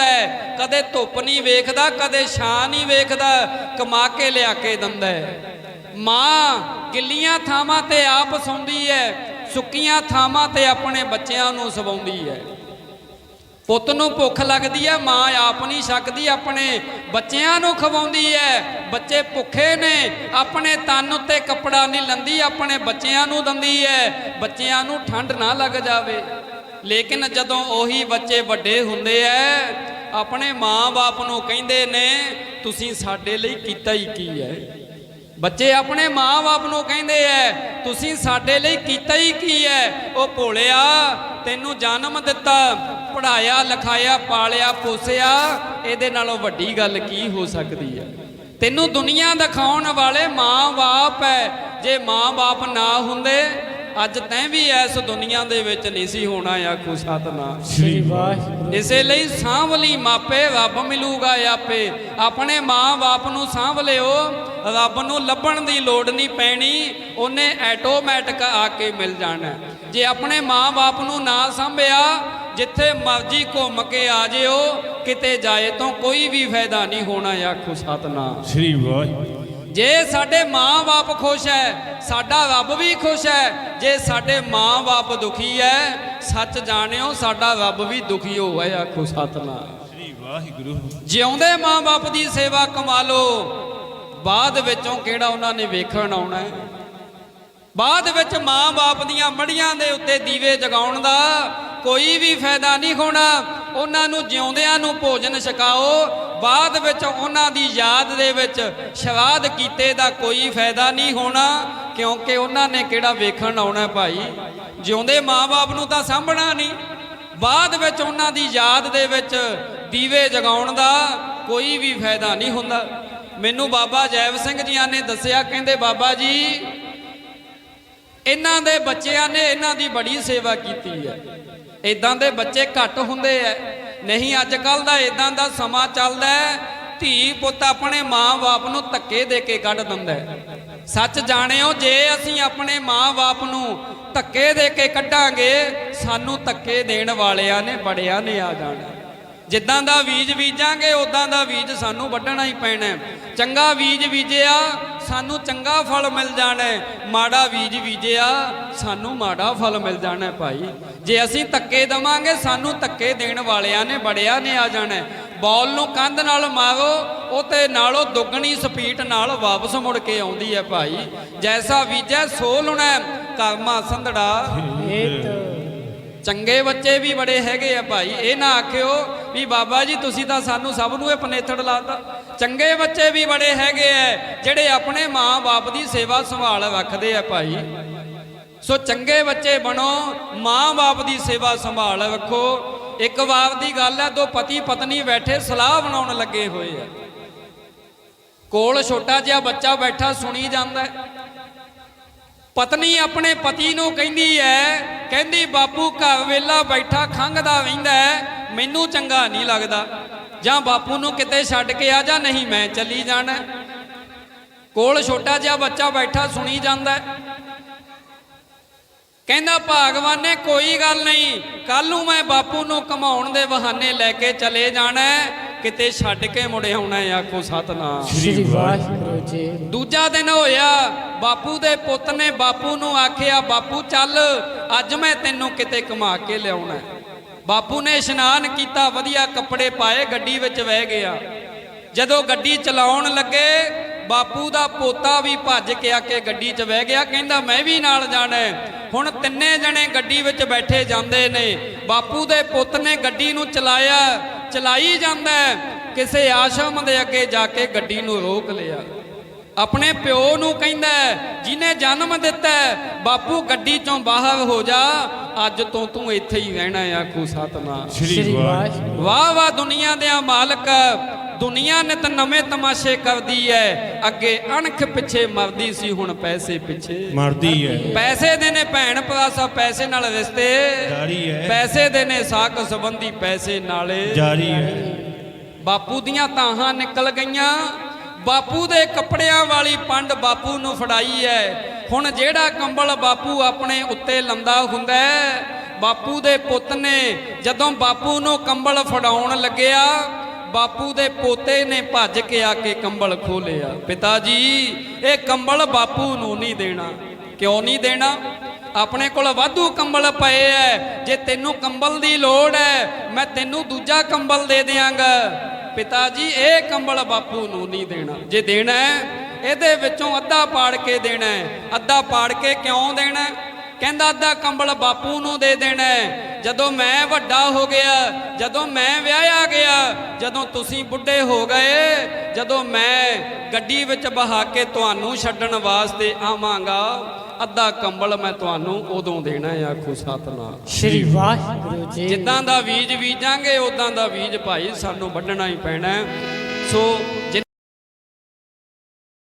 ਦਿੰਦਾ ਹੈ। ਕਦੇ ਧੁੱਪ ਨਹੀਂ ਵੇਖਦਾ, ਕਦੇ ਛਾਂ ਨਹੀਂ ਵੇਖਦਾ, ਕਮਾ ਕੇ ਲਿਆ ਕੇ ਦਿੰਦਾ ਹੈ। ਮਾਂ ਗਿੱਲੀਆਂ ਥਾਵਾਂ ਤੇ ਆਪ ਸੌਂਦੀ ਹੈ, ਸੁੱਕੀਆਂ ਥਾਵਾਂ ਤੇ ਆਪਣੇ ਬੱਚਿਆਂ ਨੂੰ ਸਵਾਉਂਦੀ ਹੈ। ਪੁੱਤ ਨੂੰ ਭੁੱਖ ਲੱਗਦੀ ਹੈ, ਮਾਂ ਆਪ ਨਹੀਂ ਸਕਦੀ, ਆਪਣੇ ਬੱਚਿਆਂ ਨੂੰ ਖਵਾਉਂਦੀ ਹੈ। ਬੱਚੇ ਭੁੱਖੇ ਨੇ, ਆਪਣੇ ਤਨ ਉੱਤੇ ਕੱਪੜਾ ਨਹੀਂ ਲੰਦੀ, ਆਪਣੇ ਬੱਚਿਆਂ ਨੂੰ ਦਿੰਦੀ ਹੈ। ਬੱਚਿਆਂ ਨੂੰ ਠੰਡ ਨਾ ਲੱਗ ਜਾਵੇ। ਲੇਕਿਨ ਜਦੋਂ ਉਹੀ ਬੱਚੇ ਵੱਡੇ ਹੁੰਦੇ ਐ ਆਪਣੇ ਮਾਂ-ਬਾਪ ਨੂੰ ਕਹਿੰਦੇ ਨੇ, ਤੁਸੀਂ ਸਾਡੇ ਲਈ ਕੀਤਾ ਹੀ ਕੀ ਹੈ? ਬੱਚੇ ਆਪਣੇ ਮਾਂ-ਬਾਪ ਨੂੰ ਕਹਿੰਦੇ ਐ, ਤੁਸੀਂ ਸਾਡੇ ਲਈ ਕੀਤਾ ਹੀ ਕੀ ਐ? ਉਹ ਭੋਲਿਆ, ਤੈਨੂੰ ਜਨਮ ਦਿੱਤਾ ਪੜਾਇਆ ਲਿਖਾਇਆ, ਪਾਲਿਆ, ਪੋਸਿਆ, ਇਹਦੇ ਨਾਲੋਂ ਵੱਡੀ ਗੱਲ ਕੀ ਹੋ ਸਕਦੀ ਹੈ ਤੈਨੂੰ ਦੁਨੀਆ ਦਿਖਾਉਣ ਵਾਲੇ ਮਾਂ-ਬਾਪ ਐ, ਜੇ ਮਾਂ-ਬਾਪ ਨਾ ਹੁੰਦੇ ਅੱਜ ਤੈਂ ਵੀ ਇਸ ਦੁਨੀਆ ਦੇ ਵਿੱਚ ਨਹੀਂ ਸੀ ਹੋਣਾ ਆਖੋ ਸਤਨਾਮ। ਸ੍ਰੀ ਵਾਹਿਗੁਰੂ। ਇਸੇ ਲਈ ਸਾਂਭਲੀ ਮਾਪੇ ਰੱਬ ਮਿਲੂਗਾ ਆਪੇ। ਆਪਣੇ ਮਾਂ-ਬਾਪ ਨੂੰ ਸਾਂਭ ਲਿਓ। ਰੱਬ ਨੂੰ ਲੱਭਣ ਦੀ ਲੋੜ ਨਹੀਂ ਪੈਣੀ। ਉਹਨੇ ਆਟੋਮੈਟਿਕ ਆ ਕੇ ਮਿਲ ਜਾਣਾ। ਜੇ ਆਪਣੇ ਮਾਂ-ਬਾਪ ਨੂੰ ਨਾ ਸਾਂਭਿਆ ਜਿੱਥੇ ਮਰਜ਼ੀ ਘੁੰਮ ਕੇ ਆ ਜਿਓ ਕਿਤੇ ਜਾਏ ਤੋਂ ਕੋਈ ਵੀ ਫਾਇਦਾ ਨਹੀਂ ਹੋਣਾ ਆਖੋ ਸਤਨਾਮ। ਸ੍ਰੀ ਵਾਹਿਗੁਰੂ। ਜੇ ਸਾਡੇ ਮਾਂ-ਬਾਪ ਖੁਸ਼ ਹੈ ਸਾਡਾ ਰੱਬ ਵੀ ਖੁਸ਼ ਹੈ। ਜੇ ਸਾਡੇ ਮਾਂ-ਬਾਪ ਦੁਖੀ ਹੈ ਸੱਚ ਜਾਣਿਓ ਸਾਡਾ ਰੱਬ ਵੀ ਦੁਖੀ ਹੋਇਆ ਆਖੋ ਸਤਨਾਮ। ਸ੍ਰੀ ਵਾਹਿਗੁਰੂ। ਜਿਉਂਦੇ ਮਾਂ-ਬਾਪ ਦੀ ਸੇਵਾ ਕਮਾ ਲੋ ਬਾਅਦ ਵਿੱਚੋਂ ਕਿਹੜਾ ਉਹਨਾਂ ਨੇ ਵੇਖਣ ਆਉਣਾ ਹੈ? ਬਾਅਦ ਵਿੱਚ ਮਾਂ-ਬਾਪ ਦੀਆਂ ਮੜੀਆਂ ਦੇ ਉੱਤੇ ਦੀਵੇ ਜਗਾਉਣ ਦਾ ਕੋਈ ਵੀ ਫਾਇਦਾ ਨਹੀਂ ਹੋਣਾ। ਉਹਨਾਂ ਨੂੰ ਜਿਉਂਦਿਆਂ ਨੂੰ ਭੋਜਨ ਛਕਾਓ ਬਾਅਦ ਵਿੱਚ ਉਹਨਾਂ ਦੀ ਯਾਦ ਦੇ ਵਿੱਚ ਸ਼ਰਾਧ ਕੀਤੇ ਦਾ ਕੋਈ ਫਾਇਦਾ ਨਹੀਂ ਹੋਣਾ, ਕਿਉਂਕਿ ਉਹਨਾਂ ਨੇ ਕਿਹੜਾ ਵੇਖਣ ਆਉਣਾ ਭਾਈ? ਜਿਉਂਦੇ ਮਾਂ-ਬਾਪ ਨੂੰ ਤਾਂ ਸਾਂਭਣਾ ਨਹੀਂ। ਬਾਅਦ ਵਿੱਚ ਉਹਨਾਂ ਦੀ ਯਾਦ ਦੇ ਵਿੱਚ ਦੀਵੇ ਜਗਾਉਣ ਦਾ ਕੋਈ ਵੀ ਫਾਇਦਾ ਨਹੀਂ ਹੁੰਦਾ। ਮੈਨੂੰ ਬਾਬਾ ਜੈਵ ਸਿੰਘ ਜੀਆਂ ਨੇ ਦੱਸਿਆ, ਕਹਿੰਦੇ ਬਾਬਾ ਜੀ ਇਹਨਾਂ ਦੇ ਬੱਚਿਆਂ ਨੇ ਇਹਨਾਂ ਦੀ ਬੜੀ ਸੇਵਾ ਕੀਤੀ ਹੈ। ਇਦਾਂ ਦੇ ਬੱਚੇ ਘੱਟ ਹੁੰਦੇ ਐ। ਨਹੀਂ ਅੱਜ ਕੱਲ ਦਾ ਇਦਾਂ ਦਾ ਸਮਾਂ ਚੱਲਦਾ ਹੈ ਧੀ ਪੁੱਤ ਆਪਣੇ ਮਾਂ-ਬਾਪ ਨੂੰ ਧੱਕੇ ਦੇ ਕੇ ਕੱਢ ਦਿੰਦਾ ਸੱਚ ਜਾਣਿਓ, ਜੇ ਅਸੀਂ ਆਪਣੇ ਮਾਂ-ਬਾਪ ਨੂੰ ਧੱਕੇ ਦੇ ਕੇ ਕੱਢਾਂਗੇ, ਸਾਨੂੰ ਧੱਕੇ ਦੇਣ ਵਾਲਿਆਂ ਨੇ ਬੜਿਆਂ ਨੇ ਆ ਜਾਣਾ। ਜਿੱਦਾਂ ਦਾ ਬੀਜ ਬੀਜਾਂਗੇ ਉਦਾਂ ਦਾ ਬੀਜ ਸਾਨੂੰ ਵੱਢਣਾ ਹੀ ਪੈਣਾ ਚੰਗਾ ਬੀਜ ਬੀਜਿਆ ਸਾਨੂੰ ਚੰਗਾ ਫਲ ਮਿਲ ਜਾਣਾ ਮਾੜਾ ਬੀਜ ਬੀਜਿਆ, ਸਾਨੂੰ ਮਾੜਾ ਫਲ ਮਿਲ ਜਾਣਾ ਭਾਈ। ਜੇ ਅਸੀਂ ਧੱਕੇ ਦਵਾਂਗੇ, ਸਾਨੂੰ ਧੱਕੇ ਦੇਣ ਵਾਲਿਆਂ ਨੇ, ਬੜਿਆਂ ਨੇ ਆ ਜਾਣਾ ਹੈ। ਬਾਲ ਨੂੰ ਕੰਧ ਨਾਲ ਮਾਰੋ, ਉਹ ਤੇ ਨਾਲੋਂ ਦੁੱਗਣੀ ਸਪੀਡ ਨਾਲ ਵਾਪਸ ਮੁੜ ਕੇ ਆਉਂਦੀ ਹੈ ਭਾਈ। ਜੈਸਾ ਬੀਜੈ, ਸੋ ਲੁਣਾ, ਕਰਮਾ ਸੰਧੜਾ। ਚੰਗੇ ਬੱਚੇ ਵੀ ਬੜੇ ਹੈਗੇ ਆ ਭਾਈ। ਇਹ ਨਾ ਆਖਿਓ ਵੀ ਬਾਬਾ ਜੀ, ਤੁਸੀਂ ਤਾਂ ਸਾਨੂੰ ਸਭ ਨੂੰ ਇਹ ਪਨੇਥੜ ਲਾਤਾ। ਚੰਗੇ ਬੱਚੇ ਵੀ ਬੜੇ ਹੈਗੇ ਆ ਜਿਹੜੇ ਆਪਣੇ ਮਾਂ-ਬਾਪ ਦੀ ਸੇਵਾ ਸੰਭਾਲ ਰੱਖਦੇ ਆ ਭਾਈ। ਸੋ ਚੰਗੇ ਬੱਚੇ ਬਣੋ ਮਾਂ-ਬਾਪ ਦੀ ਸੇਵਾ ਸੰਭਾਲ ਰੱਖੋ। ਇੱਕ ਵਾਰ ਦੀ ਗੱਲ ਹੈ ਦੋ ਪਤੀ ਪਤਨੀ ਬੈਠੇ ਸਲਾਹ ਬਣਾਉਣ ਲੱਗੇ ਹੋਏ ਆ ਕੋਲ ਛੋਟਾ ਜਿਹਾ ਬੱਚਾ ਬੈਠਾ ਸੁਣੀ ਜਾਂਦਾ ਪਤਨੀ ਆਪਣੇ ਪਤੀ ਨੂੰ ਕਹਿੰਦੀ ਐ, ਕਹਿੰਦੀ, ਬਾਪੂ, ਘਰ ਵੇਲਾ ਬੈਠਾ ਖੰਘਦਾ ਰਹਿੰਦਾ ਮੈਨੂੰ ਚੰਗਾ ਨਹੀਂ ਲੱਗਦਾ। ਜਾਂ ਬਾਪੂ ਨੂੰ ਕਿਤੇ ਛੱਡ ਕੇ ਆ ਜਾ ਨਹੀਂ ਮੈਂ ਚੱਲੀ ਜਾਣਾ। ਕੋਲ ਛੋਟਾ ਜਿਹਾ ਬੱਚਾ ਬੈਠਾ ਸੁਣੀ ਜਾਂਦਾ। ਕਹਿੰਦਾ ਭਾਗਵਾਨ ਨੇ ਕੋਈ ਗੱਲ ਨਹੀਂ ਕੱਲ ਨੂੰ ਮੈਂ ਬਾਪੂ ਨੂੰ ਕਮਾਉਣ ਦੇ ਬਹਾਨੇ ਲੈ ਕੇ ਚਲੇ ਜਾਣਾ ਕਿਤੇ ਛੱਡ ਕੇ ਮੁੜ ਆਉਣਾ ਆਖੋ ਸਤਨਾਮ ਸ੍ਰੀ ਵਾਹਿਗੁਰੂ ਜੀ ਦੂਜਾ ਦਿਨ ਹੋਇਆ ਬਾਪੂ ਦੇ ਪੁੱਤ ਨੇ ਬਾਪੂ ਨੂੰ ਆਖਿਆ ਬਾਪੂ ਚੱਲ ਅੱਜ ਮੈਂ ਤੈਨੂੰ ਕਿਤੇ ਘੁਮਾ ਕੇ ਲਿਆਉਣਾ। ਬਾਪੂ ਨੇ ਇਸ਼ਨਾਨ ਕੀਤਾ, ਵਧੀਆ ਕੱਪੜੇ ਪਾਏ, ਗੱਡੀ ਵਿੱਚ ਬਹਿ ਗਿਆ। ਜਦੋਂ ਗੱਡੀ ਚਲਾਉਣ ਲੱਗੇ, ਬਾਪੂ ਦਾ ਪੋਤਾ ਵੀ ਭੱਜ ਕੇ ਆ ਕੇ ਗੱਡੀ 'ਚ ਬਹਿ ਗਿਆ, ਕਹਿੰਦਾ, ਮੈਂ ਵੀ ਨਾਲ ਜਾਣਾ ਹੁਣ ਤਿੰਨੇ ਜਣੇ ਗੱਡੀ ਵਿੱਚ ਬੈਠੇ ਜਾਂਦੇ ਨੇ। ਬਾਪੂ ਦੇ ਪੁੱਤ ਨੇ ਗੱਡੀ ਨੂੰ ਚਲਾਇਆ, ਚਲਾਈ ਜਾਂਦਾ ਕਿਸੇ ਆਸ਼ਰਮ ਦੇ ਅੱਗੇ ਜਾ ਕੇ ਗੱਡੀ ਨੂੰ ਰੋਕ ਲਿਆ। ਆਪਣੇ ਪਿਓ ਨੂੰ ਕਹਿੰਦਾ ਜਿਹਨੇ ਜਨਮ ਦਿੱਤਾ ਬਾਪੂ ਗੱਡੀ ਚੋਂ ਬਾਹਰ ਹੋ ਜਾ ਅੱਜ ਤੋਂ ਤੂੰ ਇੱਥੇ ਹੀ ਰਹਿਣਾ ਆਖੂ ਸਤਨਾਮ। ਸ੍ਰੀ ਵਾਹਿਗੁਰੂ। ਵਾਹ ਵਾਹ ਦੁਨੀਆ ਦੇ ਮਾਲਕ ਦੁਨੀਆ ਨਿਤ ਨਵੇਂ ਤਮਾਸ਼ੇ ਕਰਦੀ ਹੈ। ਅੱਗੇ ਅਣਖ ਪਿੱਛੇ ਮਰਦੀ ਸੀ ਹੁਣ ਪੈਸੇ ਪਿੱਛੇ। ਮਰਦੀ ਹੈ। ਪੈਸੇ ਦੇ ਨੇ ਭੈਣ ਭਰਾ ਸਭ ਪੈਸੇ ਨਾਲ ਰਿਸ਼ਤੇ। ਜਾਰੀ ਹੈ। ਪੈਸੇ ਦੇ ਨੇ ਸਾਕ ਸੰਬੰਧੀ ਪੈਸੇ ਨਾਲੇ। ਜਾਰੀ ਹੈ। ਬਾਪੂ ਦੀਆਂ ਤਾਹਾਂ ਨਿਕਲ ਗਈਆਂ। ਬਾਪੂ ਦੇ ਕੱਪੜਿਆਂ ਵਾਲੀ ਪੰਡ ਬਾਪੂ ਨੂੰ ਫੜਾਈ ਹੈ ਹੁਣ ਜਿਹੜਾ ਕੰਬਲ ਬਾਪੂ ਆਪਣੇ ਉੱਤੇ ਲੰਦਾ ਹੁੰਦਾ ਬਾਪੂ ਦੇ ਪੁੱਤ ਨੇ ਜਦੋਂ ਬਾਪੂ ਨੂੰ ਕੰਬਲ ਫੜਾਉਣ ਲੱਗਿਆ, ਬਾਪੂ ਦੇ ਪੋਤੇ ਨੇ ਭੱਜ ਕੇ ਆ ਕੇ ਕੰਬਲ ਖੋਲਿਆ ਪਿਤਾ ਜੀ, ਇਹ ਕੰਬਲ ਬਾਪੂ ਨੂੰ ਨਹੀਂ ਦੇਣਾ। ਕਿਉਂ ਨਹੀਂ ਦੇਣਾ? ਆਪਣੇ ਕੋਲ ਵਾਧੂ ਕੰਬਲ ਪਏ ਐ। ਜੇ ਤੈਨੂੰ ਕੰਬਲ ਦੀ ਲੋੜ ਹੈ ਮੈਂ ਤੈਨੂੰ ਦੂਜਾ ਕੰਬਲ ਦੇ ਦਿਆਂਗਾ। ਪਿਤਾ ਜੀ ਇਹ ਕੰਬਲ ਬਾਪੂ ਨੂੰ ਨਹੀਂ ਦੇਣਾ। ਜੇ ਦੇਣਾ ਹੈ, ਇਹਦੇ ਵਿੱਚੋਂ ਅੱਧਾ ਪਾੜ ਕੇ ਦੇਣਾ ਹੈ। ਅੱਧਾ ਪਾੜ ਕੇ ਕਿਉਂ ਦੇਣਾ ਕਹਿੰਦਾ, ਅੱਧਾ ਕੰਬਲ ਬਾਪੂ ਨੂੰ ਦੇ ਦੇਣਾ ਹੈ। ਜਦੋਂ ਮੈਂ ਵੱਡਾ ਹੋ ਗਿਆ ਜਦੋਂ ਮੈਂ ਵਿਆਹਿਆ ਗਿਆ ਜਦੋਂ ਤੁਸੀਂ ਬੁੱਢੇ ਹੋ ਗਏ ਜਦੋਂ ਮੈਂ ਗੱਡੀ ਵਿੱਚ ਬਹਾ ਕੇ ਤੁਹਾਨੂੰ ਛੱਡਣ ਵਾਸਤੇ ਆਵਾਂਗਾ ਅੱਧਾ ਕੰਬਲ ਮੈਂ ਤੁਹਾਨੂੰ ਉਦੋਂ ਦੇਣਾ ਹੈ ਆਖੋ ਸਤਨਾਮ ਸ਼੍ਰੀ ਵਾਹਿਗੁਰੂ ਜੀ ਜਿੱਦਾਂ ਦਾ ਬੀਜ ਬੀਜਾਂਗੇ ਉਦਾਂ ਦਾ ਬੀਜ ਭਾਈ ਸਾਨੂੰ ਵੱਢਣਾ ਹੀ ਪੈਣਾ। ਸੋ